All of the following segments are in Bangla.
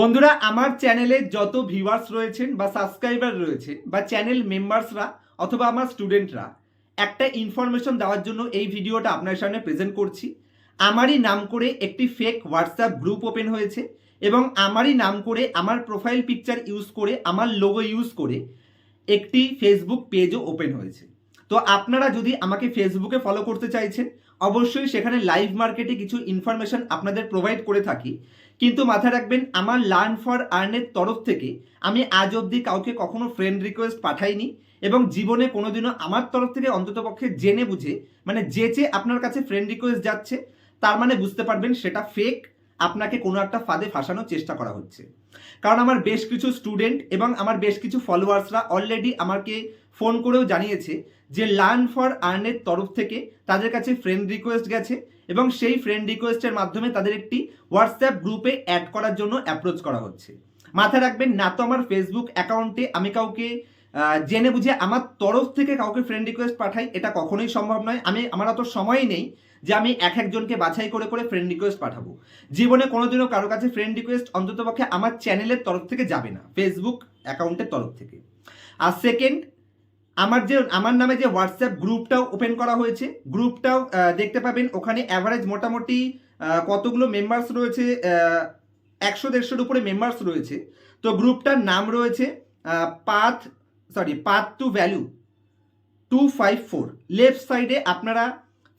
বন্ধুরা, আমার চ্যানেলে যত ভিউয়ার্স রয়েছেন বা সাবস্ক্রাইবার রয়েছে বা চ্যানেল মেম্বার্সরা অথবা আমার স্টুডেন্টরা একটা ইনফরমেশন দেওয়ার জন্য এই ভিডিওটা আপনার সামনে প্রেজেন্ট করছি। আমারই নাম করে একটি ফেক হোয়াটসঅ্যাপ গ্রুপ ওপেন হয়েছে এবং আমারই নাম করে আমার প্রোফাইল পিকচার ইউজ করে, আমার লোগো ইউজ করে একটি ফেসবুক পেজও ওপেন হয়েছে। তো আপনারা যদি আমাকে ফেসবুকে ফলো করতে চাইছেন অবশ্যই সেখানে লাইভ মার্কেটে কিছু ইনফরমেশান আপনাদের প্রোভাইড করে থাকি। কিন্তু মাথায় রাখবেন, আমার লার্ন ফর আর্নের তরফ থেকে আমি আজ অবধি কাউকে কখনো ফ্রেন্ড রিকোয়েস্ট পাঠাইনি এবং জীবনে কোনোদিনও আমার তরফ থেকে অন্ততপক্ষে জেনে বুঝে মানে যে চেয়ে আপনার কাছে ফ্রেন্ড রিকোয়েস্ট যাচ্ছে, তার মানে বুঝতে পারবেন সেটা ফেক আপনাকে কোনো একটা ফাঁদে ফাঁসানোর চেষ্টা করা হচ্ছে। কারণ আমার বেশ কিছু স্টুডেন্ট এবং আমার বেশ কিছু ফলোয়ার্সরা অলরেডি আমাকে ফোন করেও জানিয়েছে যে লার্ন ফর আর্নের তরফ থেকে তাদের কাছে ফ্রেন্ড রিকোয়েস্ট গেছে এবং সেই ফ্রেন্ড রিকোয়েস্টের মাধ্যমে তাদের একটি হোয়াটসঅ্যাপ গ্রুপে অ্যাড করার জন্য অ্যাপ্রোচ করা হচ্ছে। মাথায় রাখবেন, না তো আমার ফেসবুক অ্যাকাউন্টে আমি কাউকে জেনে বুঝে আমার তরফ থেকে কাউকে ফ্রেন্ড রিকোয়েস্ট পাঠাই, এটা কখনোই সম্ভব নয়। আমি, আমার অত সময়ই নেই যে আমি এক একজনকে বাছাই করে করে ফ্রেন্ড রিকোয়েস্ট পাঠাবো। জীবনে কোনোদিনও কারও কাছে ফ্রেন্ড রিকোয়েস্ট অন্ততপক্ষে আমার চ্যানেলের তরফ থেকে যাবে না ফেসবুক অ্যাকাউন্টের তরফ থেকে। আর সেকেন্ড আমার যে, আমার নামে যে হোয়াটসঅ্যাপ গ্রুপটাও ওপেন করা হয়েছে। গ্রুপটাও দেখতে পাবেন, ওখানে অ্যাভারেজ মোটামুটি কতগুলো মেম্বার্স রয়েছে একশো দেড়শোর উপরে মেম্বার্স রয়েছে। তো গ্রুপটার নাম রয়েছে path sorry path to value two five four left সাইডে আপনারা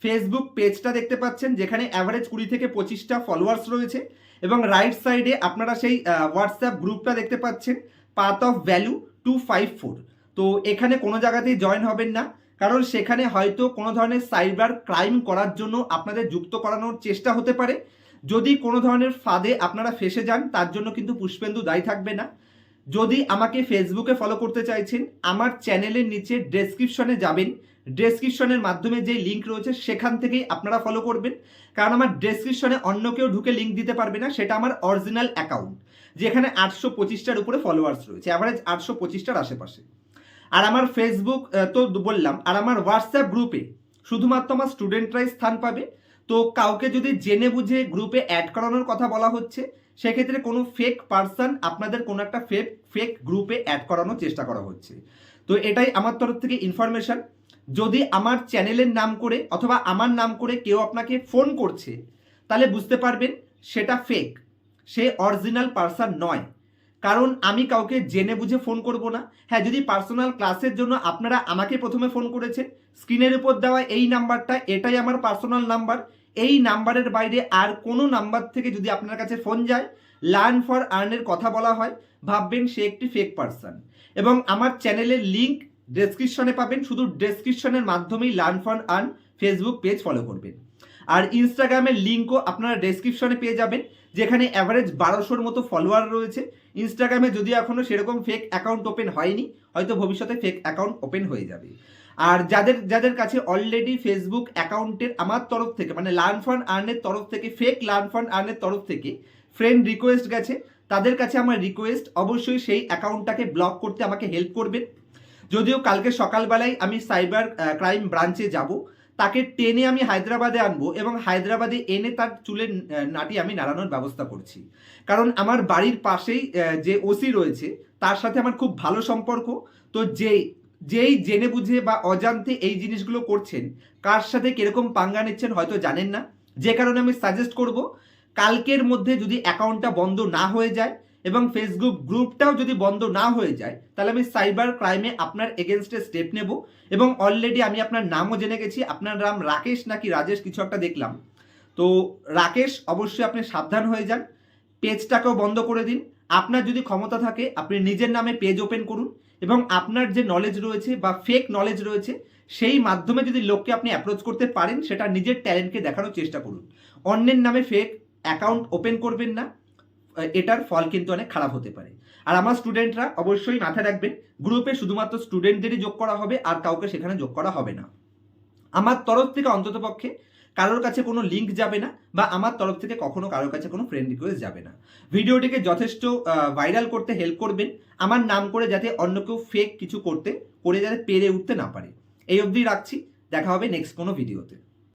ফেসবুক পেজটা দেখতে পাচ্ছেন, যেখানে অ্যাভারেজ কুড়ি থেকে পঁচিশটা ফলোয়ার্স রয়েছে, এবং রাইট সাইডে আপনারা সেই হোয়াটসঅ্যাপ গ্রুপটা দেখতে পাচ্ছেন path of value two five four তো এখানে কোনো জায়গাতেই জয়েন হবেন না, কারণ সেখানে হয়তো কোনো ধরনের সাইবার ক্রাইম করার জন্য আপনাদের যুক্ত করানোর চেষ্টা হতে পারে। যদি কোনো ধরনের ফাঁদে আপনারা ফেসে যান, তার জন্য কিন্তু পুষ্পেন্দু দায়ী থাকবে না। যদি আমাকে ফেসবুকে ফলো করতে চাইছেন, আমার চ্যানেলের নিচে ডেসক্রিপশনে যাবেন। ডেসক্রিপশনের মাধ্যমে যে লিঙ্ক রয়েছে, সেখান থেকেই আপনারা ফলো করবেন। কারণ আমার ডেসক্রিপশনে অন্য কেউ ঢুকে লিঙ্ক দিতে পারবে না, সেটা আমার অরিজিনাল অ্যাকাউন্ট যেখানে আটশো পঁচিশটার উপরে ফলোয়ার্স রয়েছে অ্যাভারেজ আটশো পঁচিশটার আশেপাশে। আর আমার ফেসবুক তো বললাম, আর আমার হোয়াটসঅ্যাপ গ্রুপে শুধুমাত্র আমার স্টুডেন্টরাই স্থান পাবে। তো কাউকে যদি জেনে বুঝে গ্রুপে অ্যাড করানোর কথা বলা হচ্ছে সেক্ষেত্রে কোনো ফেক পার্সন আপনাদের কোনো একটা ফেক ফেক গ্রুপে অ্যাড করানোর চেষ্টা করা হচ্ছে। তো এটাই আমার তরফ থেকে ইনফরমেশান যদি আমার চ্যানেলের নাম করে অথবা আমার নাম করে কেউ আপনাকে ফোন করছে, তাহলে বুঝতে পারবেন সেটা ফেক সে অরিজিনাল পার্সন নয়। কারণ আমি কাউকে জেনে বুঝে ফোন করব না। হ্যাঁ যদি পার্সোনাল ক্লাসের জন্য আপনারা আমাকে প্রথমে ফোন করেছেন স্ক্রিনের উপর দেওয়া এই নাম্বারটা, এটাই আমার পার্সোনাল নাম্বার। এই নাম্বারের বাইরে আর কোনো নাম্বার থেকে যদি আপনার কাছে ফোন যায়, লার্ন ফর আর্নের কথা বলা হয়, ভাববেন সে একটি ফেক পার্সন এবং আমার চ্যানেলের লিঙ্ক ডেসক্রিপশনে পাবেন, শুধু ডেসক্রিপশনের মাধ্যমেই learn for earn Facebook page follow করবেন। আর ইনস্টাগ্রামের লিঙ্কও আপনারা ডেসক্রিপশনে পেয়ে যাবেন। যেখানে অ্যাভারেজ বারোশোর মতো ফলোয়ার রয়েছে। ইনস্টাগ্রামে যদিও এখনও সেরকম ফেক অ্যাকাউন্ট ওপেন হয়নি, হয়তো ভবিষ্যতে ফেক অ্যাকাউন্ট ওপেন হয়ে যাবে। আর যাদের যাদের কাছে অলরেডি ফেসবুক অ্যাকাউন্টের আমার তরফ থেকে মানে লার্ন ফান্ড আর্নের তরফ থেকে ফেক লার্ন ফান্ড আর্নের তরফ থেকে ফ্রেন্ড রিকোয়েস্ট গেছে, তাদের কাছে আমার রিকোয়েস্ট অবশ্যই সেই অ্যাকাউন্টটাকে ব্লক করতে আমাকে হেল্প করবেন। যদিও কালকে সকালবেলায় আমি সাইবার ক্রাইম ব্রাঞ্চে যাব তাকে টেনে আমি হায়দ্রাবাদে আনব এবং হায়দ্রাবাদে এনে তার চুলের নাটি আমি নাড়ানোর ব্যবস্থা করছি। কারণ আমার বাড়ির পাশেই যে ওসি রয়েছে, তার সাথে আমার খুব ভালো সম্পর্ক। তো যেই যেই জেনে বুঝে বা অজান্তে এই জিনিসগুলো করছেন, কার সাথে কীরকম পাঙ্গা নিচ্ছেন হয়তো জানেন না। যে কারণে আমি সাজেস্ট করব, কালকের মধ্যে যদি অ্যাকাউন্টটা বন্ধ না হয়ে যায় এবং ফেসবুক গ্রুপটাও যদি বন্ধ না হয়ে যায়, তাহলে আমি সাইবার ক্রাইমে আপনার এগেনস্টে স্টেপ নেব। এবং অলরেডি আমি আপনার নামও জেনে গেছি, আপনার নাম রাকেশ নাকি রাজেশ কিছু একটা দেখলাম। তো রাকেশ, অবশ্যই আপনি সাবধান হয়ে যান, পেজটাকেও বন্ধ করে দিন। আপনার যদি ক্ষমতা থাকে, আপনি নিজের নামে পেজ ওপেন করুন এবং আপনার যে নলেজ রয়েছে বা ফেক নলেজ রয়েছে, সেই মাধ্যমে যদি লোককে আপনি অ্যাপ্রোচ করতে পারেন, সেটা নিজের ট্যালেন্টকে দেখানোর চেষ্টা করুন। অন্যের নামে ফেক অ্যাকাউন্ট ওপেন করবেন না। এটার ফল কিন্তু অনেক খারাপ হতে পারে। আর আমার স্টুডেন্টরা অবশ্যই মাথায় রাখবেন গ্রুপে শুধুমাত্র স্টুডেন্টদেরই যোগ করা হবে আর কাউকে সেখানে যোগ করা হবে না। আমার তরফ থেকে অন্ততপক্ষে কারোর কাছে কোনো লিঙ্ক যাবে না বা আমার তরফ থেকে কখনো কারোর কাছে কোনো ফ্রেন্ড রিকোয়েস্ট যাবে না। ভিডিওটিকে যথেষ্ট ভাইরাল করতে হেল্প করবেন, আমার নাম করে যাতে অন্য কেউ ফেক কিছু করতে, করে যাতে পেরে উঠতে না পারে। এই অবধি রাখছি, দেখা হবে নেক্সট কোনো ভিডিওতে